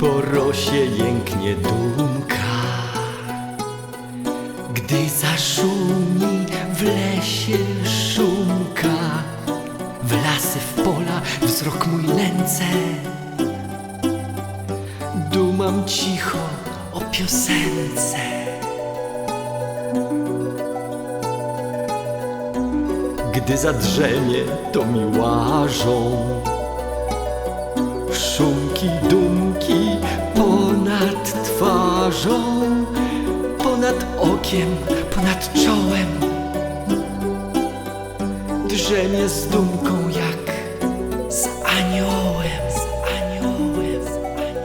po rosie jęknie dumka, gdy zaszumi w lesie szumka, w lasy, w pola wzrok mój nęce. Dumam cicho o piosence. Gdy zadrzemie, to mi łażą Ponad okiem, ponad czołem Drzemie z dumką jak z aniołem Z aniołem, z aniołem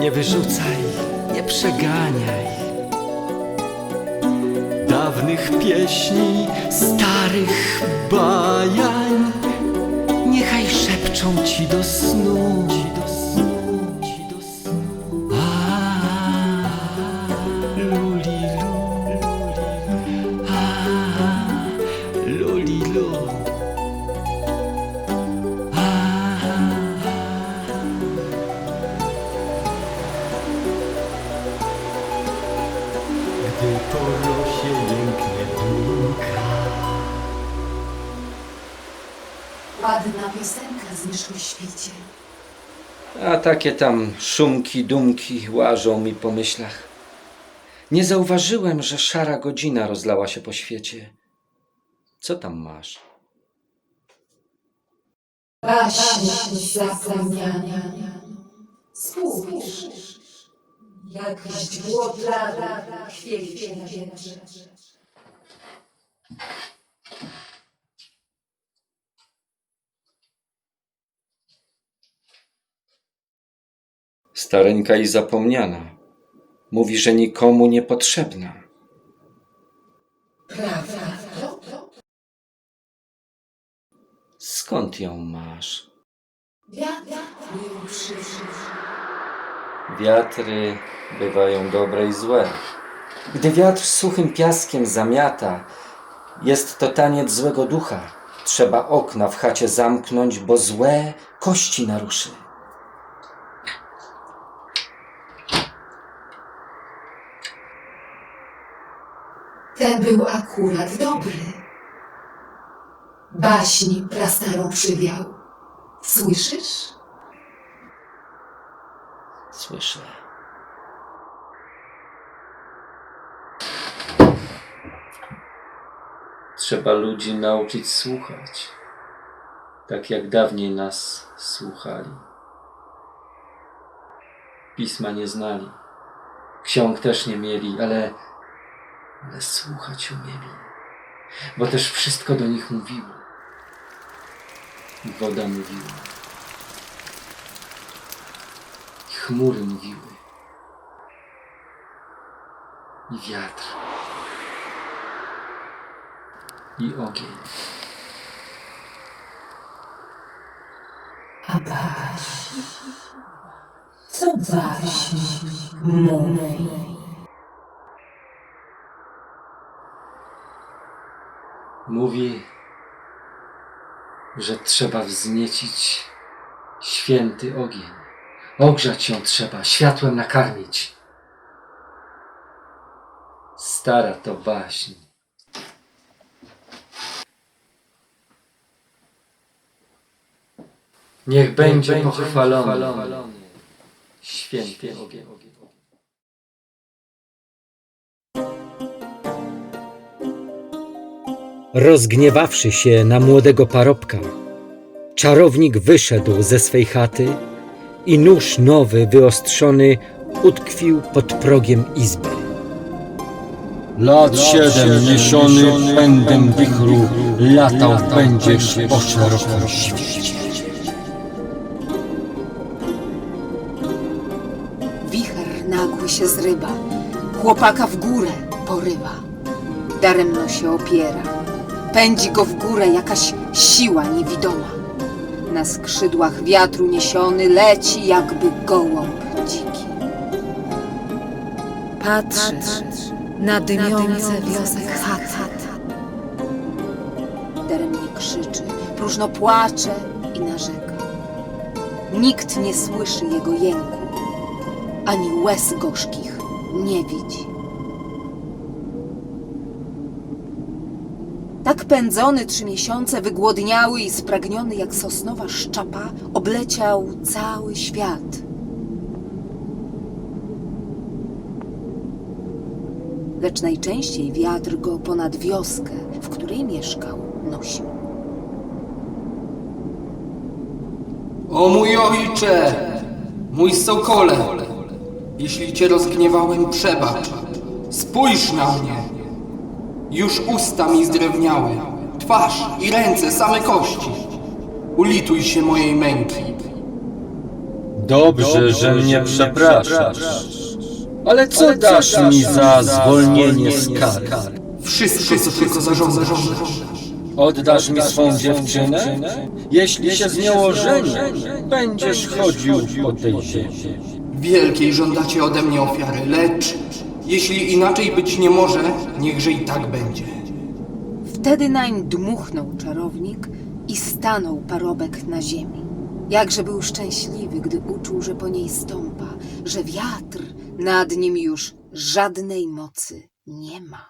Nie wyrzucaj, nie przeganiaj dawnych pieśni, starych bajań. Niechaj szepczą ci do snu, ci do A takie tam szumki, dumki łażą mi po myślach. Nie zauważyłem, że szara godzina rozlała się po świecie. Co tam masz? Baśń zapomniania. Spójrz, jak źdźbło trawy chwieli się na wietrze. Stareńka i zapomniana. Mówi, że nikomu niepotrzebna. Prawda? Skąd ją masz? Wiatr. Wiatry bywają dobre i złe. Gdy wiatr suchym piaskiem zamiata, jest to taniec złego ducha. Trzeba okna w chacie zamknąć, bo złe kości naruszy. Ten był akurat dobry. Baśń prastarą przywiał. Słyszysz? Słyszę. Trzeba ludzi nauczyć słuchać, tak jak dawniej nas słuchali. Pisma nie znali, ksiąg też nie mieli, ale, ale słuchać umieli, bo też wszystko do nich mówiło. Woda mówiła. I chmury mówiły. I wiatr. I ogień. A baśń? Co baśń mówi? Mówi, że trzeba wzniecić święty ogień. Ogrzać ją trzeba, światłem nakarmić. Stara to baśń. Niech będzie pochwalony święty ogień. Rozgniewawszy się na młodego parobka, czarownik wyszedł ze swej chaty i nóż nowy, wyostrzony, utkwił pod progiem izby. Lat siedem niesiony pędem wichru latał będziesz po szerokim świecie. Wicher nagły się zrywa, chłopaka w górę porywa. Daremno się opiera, pędzi go w górę jakaś siła niewidoma. Na skrzydłach wiatru niesiony leci jakby gołąb dziki. Patrzysz na dymiące wiosek chat. Daremnie krzyczy, próżno płacze i narzeka. Nikt nie słyszy jego jęku, ani łez gorzkich nie widzi. Tak pędzony trzy miesiące, wygłodniały i spragniony jak sosnowa szczapa, obleciał cały świat. Lecz najczęściej wiatr go ponad wioskę, w której mieszkał, nosił. O mój ojcze, mój sokole, jeśli cię rozgniewałem, przebacz. Spójrz na mnie. Już usta mi zdrewniały, twarz i ręce same kości. Ulituj się mojej męki. Dobrze, że mnie przepraszasz. Ale co dasz mi za zwolnienie z kary? Wszystko, co tylko zażądasz. Oddasz mi swą dziewczynę? Jeśli się z nią ożenię, będziesz chodził po tej ziemi. Wielkiej żądacie ode mnie ofiary, lecz jeśli inaczej być nie może, niechże i tak będzie. Wtedy nań dmuchnął czarownik i stanął parobek na ziemi. Jakże był szczęśliwy, gdy uczuł, że po niej stąpa, że wiatr nad nim już żadnej mocy nie ma.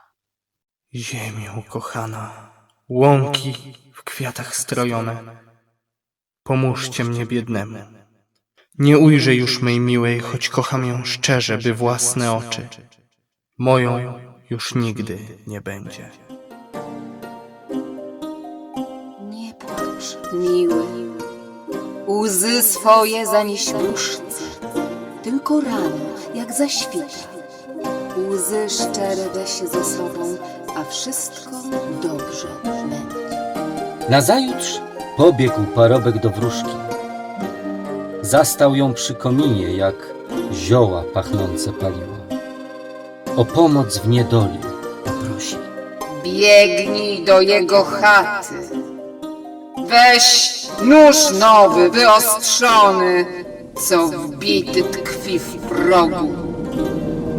Ziemią kochana, łąki w kwiatach strojone, pomóżcie mnie biednemu. Nie ujrzę już mej miłej, choć kocham ją szczerze, by własne oczy. Moją już nigdy nie będzie. Nie płacz, miły. Łzy swoje zanieś różce. Tylko rano, jak zaświta. Łzy szczere weź ze sobą, a wszystko dobrze będzie. Nazajutrz pobiegł parobek do wróżki. Zastał ją przy kominie, jak zioła pachnące paliła. O pomoc w niedoli poprosi. Biegnij do jego chaty. Weź nóż nowy, wyostrzony, co wbity tkwi w progu.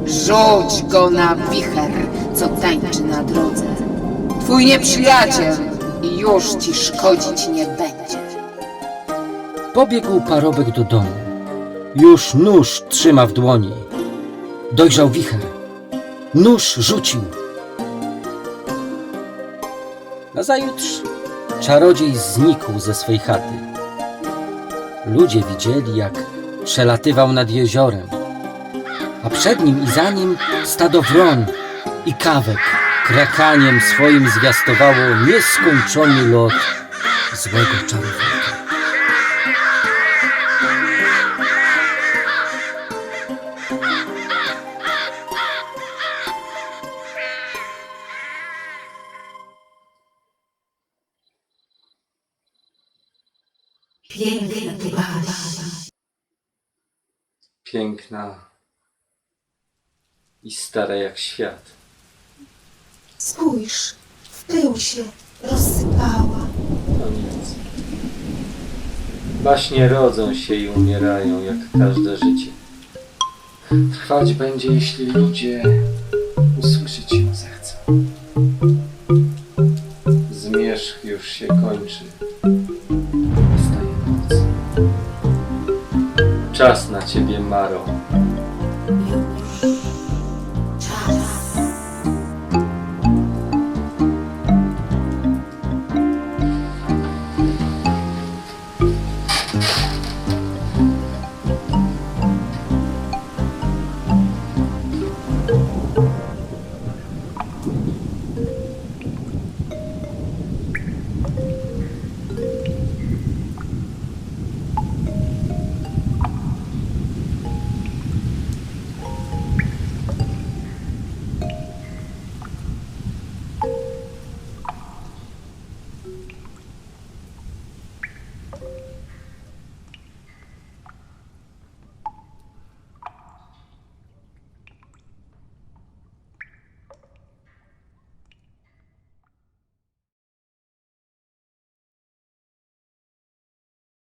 Rzuć go na wicher, co tańczy na drodze. Twój nieprzyjaciel już ci szkodzić nie będzie. Pobiegł parobek do domu. Już nóż trzyma w dłoni. Dojrzał wicher. Nóż rzucił. Nazajutrz czarodziej znikł ze swej chaty. Ludzie widzieli, jak przelatywał nad jeziorem, a przed nim i za nim stado wron i kawek. Krakaniem swoim zwiastowało nieskończony lot złego czarownika. Piękna i stara jak świat. Spójrz, w pył się rozsypała. No nic. Baśnie rodzą się i umierają, jak każde życie. Trwać będzie, jeśli ludzie usłyszeć ją zechcą. Zmierzch już się kończy. czas na ciebie, Maro.